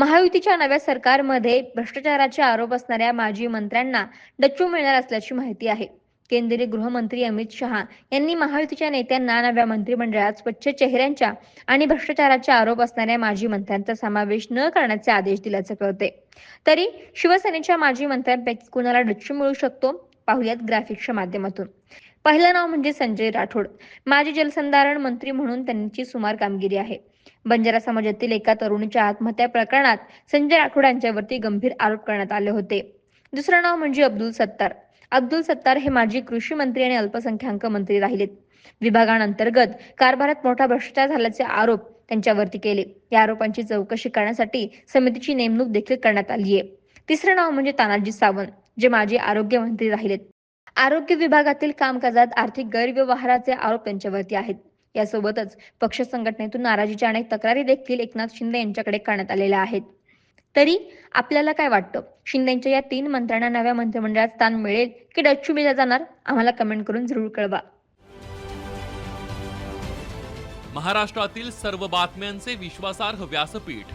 महायुतीच्या नव्या सरकारमध्ये भ्रष्टाचाराचे आरोप असणाऱ्या माजी मंत्र्यांना डच्चू मिळणार असल्याची माहिती आहे. केंद्रीय गृहमंत्री अमित शहा यांनी महायुतीच्या नेत्यांना नव्या मंत्रिमंडळात स्वच्छ चेहऱ्यांच्या आणि भ्रष्टाचाराचे आरोप असणाऱ्या माजी मंत्र्यांचा समावेश न करण्याचे आदेश दिल्याचे कळते. तरी शिवसेनेच्या माजी मंत्र्यांपैकी कुणाला डच्चू मिळू शकतो? पाहुयात ग्राफिक्सच्या माध्यमातून. पहिलं नाव म्हणजे संजय राठोड. माजी जलसंधारण मंत्री म्हणून त्यांची सुमार कामगिरी आहे. बंजारा समाजातील एका तरुणीच्या आत्महत्या प्रकरणात संजय राठोड यांच्यावरती गंभीर आरोप करण्यात आले होते. दुसरं नाव म्हणजे अब्दुल सत्तार. अब्दुल सत्तार हे माजी कृषी मंत्री आणि अल्पसंख्याक मंत्री राहिलेत. विभागांतर्गत कारभारात मोठा भ्रष्टाचार झाल्याचे आरोप त्यांच्यावरती केले. या आरोपांची चौकशी करण्यासाठी समितीची नेमणूक देखील करण्यात आली आहे तिसरं नाव म्हणजे तानाजी सावंत जे माजी आरोग्य मंत्री राहिलेत. आरोग्य विभागातील कामकाजात आर्थिक गैरव्यवहाराचे आरोप त्यांच्यावरती आहेत. यासोबतच पक्ष संघटनेतून नाराजीच्या अनेक तक्रारी देखील एकनाथ शिंदे यांच्याकडे करण्यात आलेल्या आहेत. तरी आपल्याला काय वाटतं? शिंदेच्या या तीन मंत्र्यांना नव्या मंत्रिमंडळात स्थान मिळेल की डच्चू मिळला जाणार? आम्हाला कमेंट करून जरूर कळवा. महाराष्ट्रातील सर्व बातम्यांचे विश्वासार्ह व्यासपीठ